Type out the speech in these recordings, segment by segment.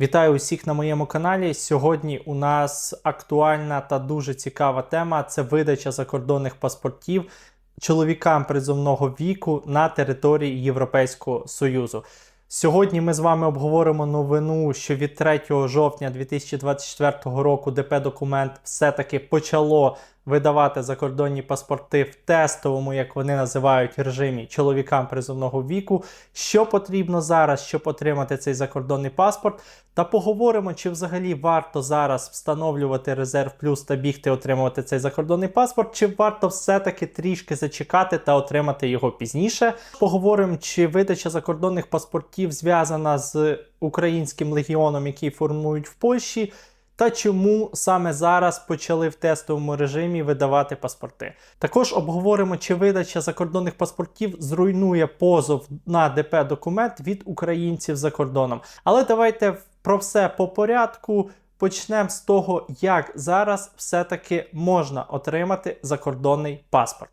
Вітаю усіх на моєму каналі. Сьогодні у нас актуальна та дуже цікава тема це видача закордонних паспортів чоловікам призовного віку на території Європейського Союзу. Сьогодні ми з вами обговоримо новину, що від 3 жовтня 2024 року ДП документ все-таки почало видавати закордонні паспорти в тестовому, як вони називають, режимі чоловікам призовного віку. Що потрібно зараз, щоб отримати цей закордонний паспорт? Та поговоримо, чи взагалі варто зараз встановлювати резерв плюс та бігти отримувати цей закордонний паспорт, чи варто все-таки трішки зачекати та отримати його пізніше. Поговоримо, чи видача закордонних паспортів зв'язана з українським легіоном, який формують в Польщі. Та чому саме зараз почали в тестовому режимі видавати паспорти? Також обговоримо, чи видача закордонних паспортів зруйнує позов на ДП документ від українців за кордоном. Але давайте про все по порядку. Почнемо з того, як зараз все-таки можна отримати закордонний паспорт.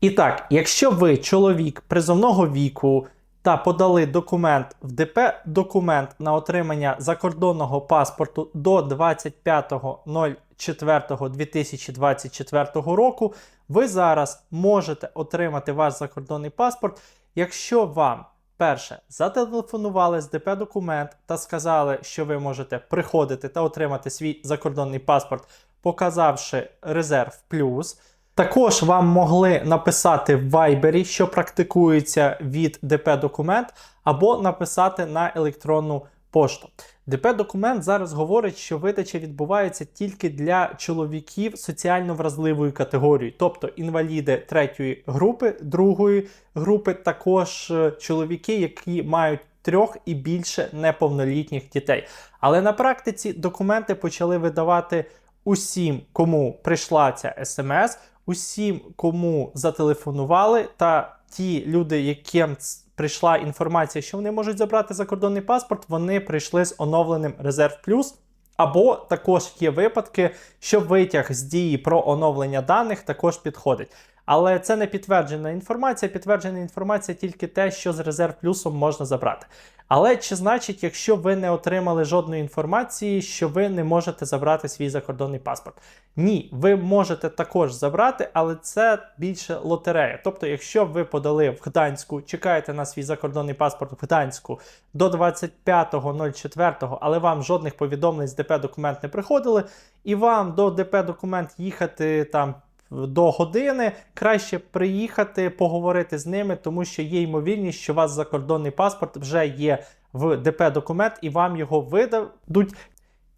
І так, якщо ви чоловік призовного віку та подали документ в ДП документ на отримання закордонного паспорту до 25.04.2024 року, ви зараз можете отримати ваш закордонний паспорт, якщо вам Перше, зателефонували з ДП документ та сказали, що ви можете приходити та отримати свій закордонний паспорт, показавши резерв плюс. Також вам могли написати в Viber, що практикується від ДП документ, або написати на електронну пошту. ДП документ зараз говорить, що видача відбувається тільки для чоловіків соціально вразливої категорії, тобто інваліди третьої групи, другої групи, також е, чоловіки, які мають трьох і більше неповнолітніх дітей. Але на практиці документи почали видавати усім, кому прийшла ця смс, усім, кому зателефонували, та ті люди, яким прийшла інформація, що вони можуть забрати закордонний паспорт, вони прийшли з оновленим резерв плюс. Або також є випадки, що витяг з дії про оновлення даних також підходить. Але це не підтверджена інформація. Підтверджена інформація тільки те, що з резерв плюсом можна забрати. Але чи значить, якщо ви не отримали жодної інформації, що ви не можете забрати свій закордонний паспорт? Ні, ви можете також забрати, але це більше лотерея. Тобто, якщо ви подали в Гданську, чекаєте на свій закордонний паспорт в Гданську до 25.04, але вам жодних повідомлень з ДП документ не приходили, і вам до ДП документ їхати там до години, краще приїхати, поговорити з ними, тому що є ймовірність, що у вас закордонний паспорт вже є в ДП документ і вам його видадуть.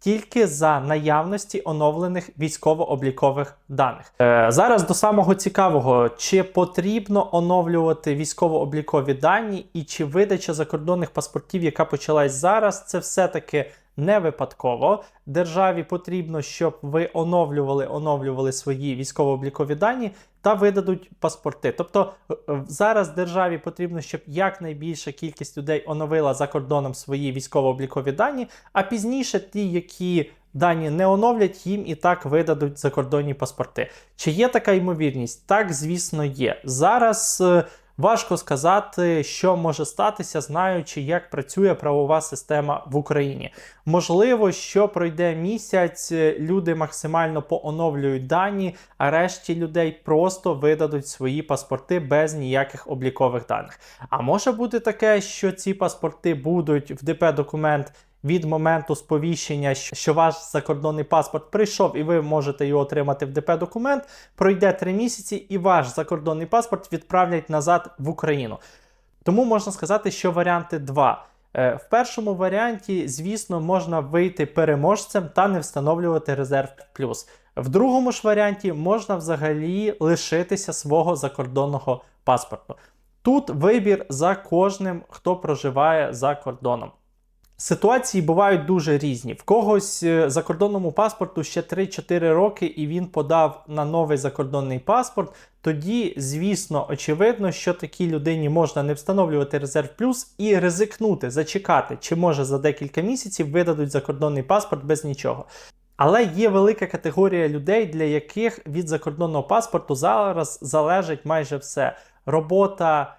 Тільки за наявності оновлених військово-облікових даних. Е, Зараз до самого цікавого, чи потрібно оновлювати військово-облікові дані, і чи видача закордонних паспортів, яка почалась зараз, це все-таки не випадково. Державі потрібно, щоб ви оновлювали оновлювали свої військово-облікові дані та видадуть паспорти. Тобто е, е, зараз державі потрібно, щоб якнайбільша кількість людей оновила за кордоном свої військово-облікові дані, а пізніше ті, які дані не оновлять, їм і так видадуть закордонні паспорти. Чи є така ймовірність? Так, звісно, є. Зараз. Е, Важко сказати, що може статися, знаючи, як працює правова система в Україні. Можливо, що пройде місяць, люди максимально пооновлюють дані, а решті людей просто видадуть свої паспорти без ніяких облікових даних. А може бути таке, що ці паспорти будуть в ДП документ від моменту сповіщення, що ваш закордонний паспорт прийшов і ви можете його отримати в ДП документ, пройде три місяці, і ваш закордонний паспорт відправлять назад в Україну. Тому можна сказати, що варіанти два. Е, в першому варіанті, звісно, можна вийти переможцем та не встановлювати резерв плюс. В другому ж варіанті можна взагалі лишитися свого закордонного паспорту. Тут вибір за кожним, хто проживає за кордоном. Ситуації бувають дуже різні. В когось е, закордонному паспорту ще 3-4 роки, і він подав на новий закордонний паспорт. Тоді, звісно, очевидно, що такій людині можна не встановлювати резерв плюс і ризикнути, зачекати, чи може за декілька місяців видадуть закордонний паспорт без нічого. Але є велика категорія людей, для яких від закордонного паспорту зараз залежить майже все: робота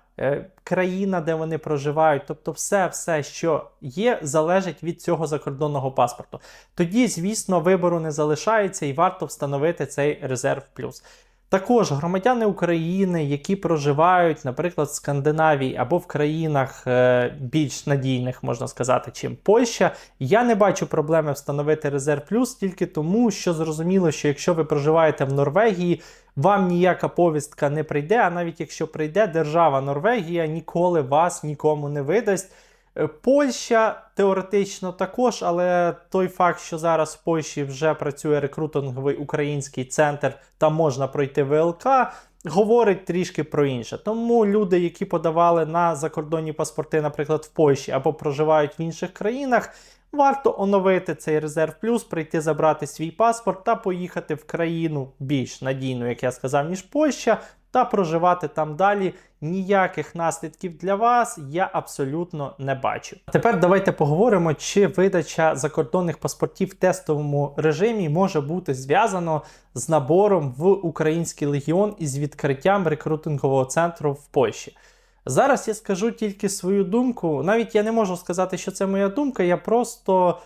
країна, де вони проживають. Тобто, все, все, що є, залежить від цього закордонного паспорту. Тоді, звісно, вибору не залишається і варто встановити цей резерв плюс. Також громадяни України, які проживають, наприклад, в Скандинавії або в країнах е, більш надійних, можна сказати, чим Польща, я не бачу проблеми встановити резерв плюс тільки тому, що зрозуміло, що якщо ви проживаєте в Норвегії, вам ніяка повістка не прийде. А навіть якщо прийде, держава Норвегія ніколи вас нікому не видасть. Е, Польща теоретично також, але той факт, що зараз в Польщі вже працює рекрутинговий український центр, там можна пройти ВЛК, говорить трішки про інше. Тому люди, які подавали на закордонні паспорти, наприклад, в Польщі або проживають в інших країнах, варто оновити цей резерв плюс, прийти забрати свій паспорт та поїхати в країну більш надійну, як я сказав, ніж Польща, та проживати там далі. Ніяких наслідків для вас я абсолютно не бачу. Тепер давайте поговоримо, чи видача закордонних паспортів в тестовому режимі може бути зв'язано з набором в Український легіон і з відкриттям рекрутингового центру в Польщі. Зараз я скажу тільки свою думку. Навіть я не можу сказати, що це моя думка, я просто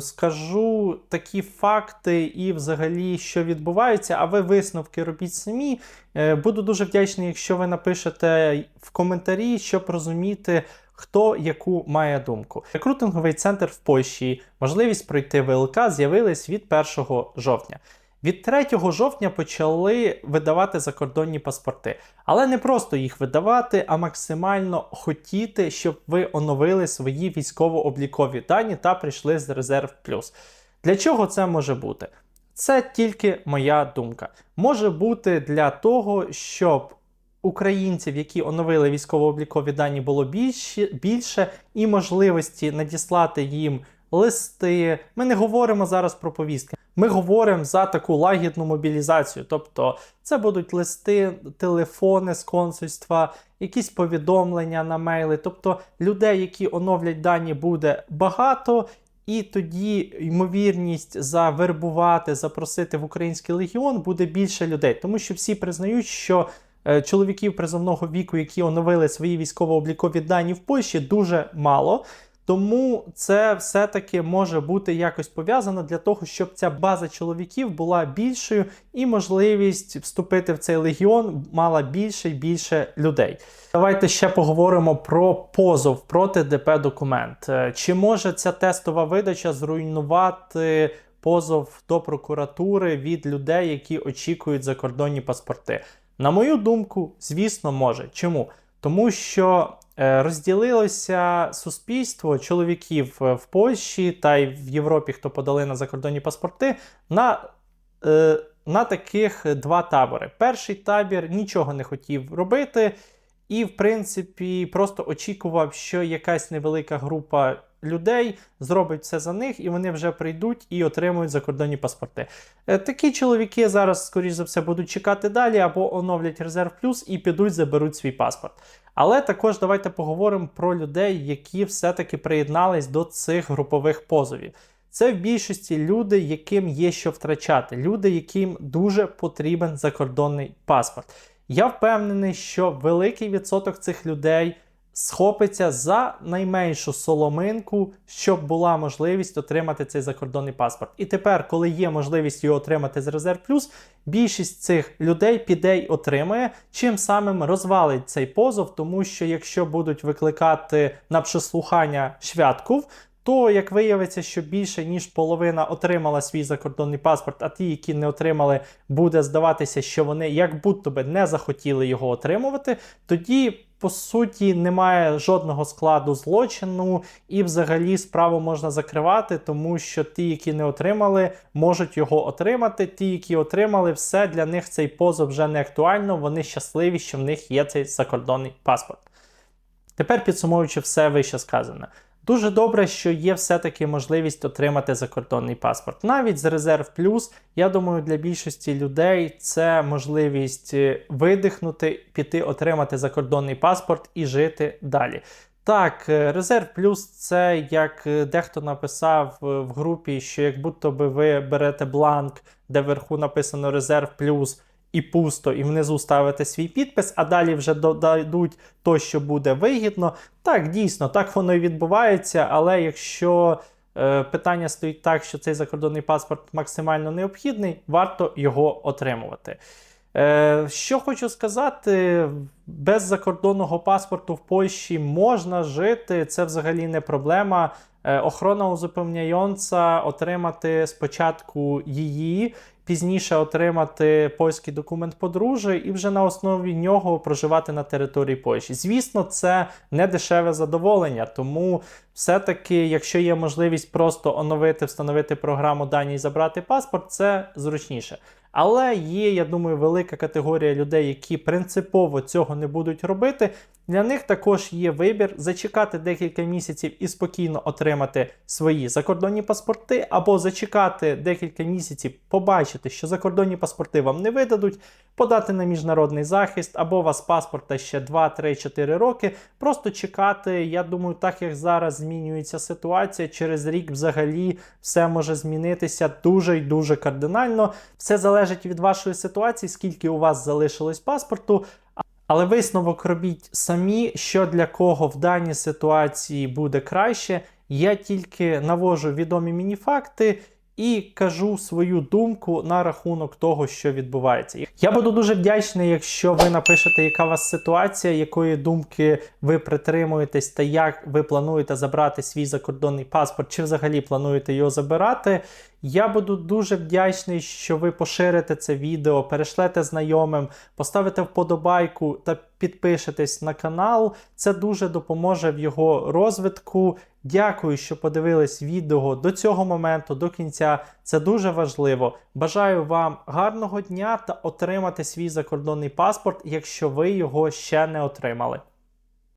скажу такі факти і взагалі, що відбувається, а ви висновки робіть самі. Е, буду дуже вдячний, якщо ви напишете в коментарі, щоб розуміти. Хто яку має думку. Рекрутинговий центр в Польщі, можливість пройти ВЛК з'явились від 1 жовтня. Від 3 жовтня почали видавати закордонні паспорти, але не просто їх видавати, а максимально хотіти, щоб ви оновили свої військово-облікові дані та прийшли з резерв плюс. Для чого це може бути? Це тільки моя думка. Може бути для того, щоб українців, які оновили військово-облікові дані, було більше, більше і можливості надіслати їм листи. Ми не говоримо зараз про повістки. Ми говоримо за таку лагідну мобілізацію. Тобто, це будуть листи, телефони з консульства, якісь повідомлення на мейли. Тобто людей, які оновлять дані, буде багато. І тоді ймовірність завербувати, запросити в український легіон буде більше людей, тому що всі признають, що е, чоловіків призовного віку, які оновили свої військово-облікові дані в Польщі, дуже мало. Тому це все-таки може бути якось пов'язано для того, щоб ця база чоловіків була більшою і можливість вступити в цей легіон мала більше і більше людей. Давайте ще поговоримо про позов проти ДП документ. Е, Чи може ця тестова видача зруйнувати позов до прокуратури від людей, які очікують закордонні паспорти? На мою думку, звісно, може. Чому? Тому що розділилося суспільство чоловіків е, в Польщі та й в Європі, хто подали на закордонні паспорти, на е, на таких два табори. Перший табір нічого не хотів робити, і, в принципі, просто очікував, що якась невелика група людей зробить все за них, і вони вже прийдуть і отримують закордонні паспорти. Е, Такі чоловіки зараз, скоріш за все, будуть чекати далі або оновлять резерв плюс і підуть, заберуть свій паспорт. Але також давайте поговоримо про людей, які все-таки приєднались до цих групових позовів. Це в більшості люди, яким є що втрачати, люди, яким дуже потрібен закордонний паспорт. Я впевнений, що великий відсоток цих людей схопиться за найменшу соломинку, щоб була можливість отримати цей закордонний паспорт. І тепер, коли є можливість його отримати з резерв плюс, більшість цих людей піде й отримає, чим самим розвалить цей позов, тому що якщо будуть викликати на прислухання Швядков, то як виявиться, що більше ніж половина отримала свій закордонний паспорт, а ті, які не отримали, буде здаватися, що вони як будто би не захотіли його отримувати, тоді. По суті, немає жодного складу злочину, і взагалі справу можна закривати, тому що ті, які не отримали, можуть його отримати. Ті, які отримали, все для них цей позов вже не актуально. Вони щасливі, що в них є цей закордонний паспорт. Тепер підсумовуючи все вище сказане. Дуже добре, що є все-таки можливість отримати закордонний паспорт. Навіть з резерв плюс, я думаю, для більшості людей це можливість е, видихнути, піти отримати закордонний паспорт і жити далі. Так, е, резерв плюс це як е, дехто написав в групі, що як будто би ви берете бланк, де вверху написано резерв плюс. І пусто, і внизу ставите свій підпис, а далі вже додадуть то, що буде вигідно. Так, дійсно, так воно і відбувається, але якщо е, питання стоїть так, що цей закордонний паспорт максимально необхідний, варто його отримувати. Е, що хочу сказати, без закордонного паспорту в Польщі можна жити, це взагалі не проблема. Е, охорона узупевняjąca отримати спочатку її, пізніше отримати польський документ подружжя і вже на основі нього проживати на території Польщі. Звісно, це не дешеве задоволення, тому все-таки, якщо є можливість просто оновити, встановити програму дані і забрати паспорт, це зручніше. Але є, я думаю, велика категорія людей, які принципово цього не будуть робити. Для них також є вибір зачекати декілька місяців і спокійно отримати свої закордонні паспорти, або зачекати декілька місяців, побачити, що закордонні паспорти вам не видадуть, подати на міжнародний захист, або у вас паспорта ще 2, 3, 4 роки. Просто чекати. Я думаю, так як зараз змінюється ситуація, через рік взагалі все може змінитися дуже і дуже кардинально. Все залежить від вашої ситуації, скільки у вас залишилось паспорту. Але висновок робіть самі, що для кого в даній ситуації буде краще. Я тільки навожу відомі мені факти і кажу свою думку на рахунок того, що відбувається. Я буду дуже вдячний, якщо ви напишете, яка у вас ситуація, якої думки ви притримуєтесь, та як ви плануєте забрати свій закордонний паспорт, чи взагалі плануєте його забирати. Я буду дуже вдячний, що ви поширите це відео, перешлете знайомим, поставите вподобайку та підпишетесь на канал. Це дуже допоможе в його розвитку. Дякую, що подивились відео до цього моменту, до кінця. Це дуже важливо. Бажаю вам гарного дня та отримати свій закордонний паспорт, якщо ви його ще не отримали.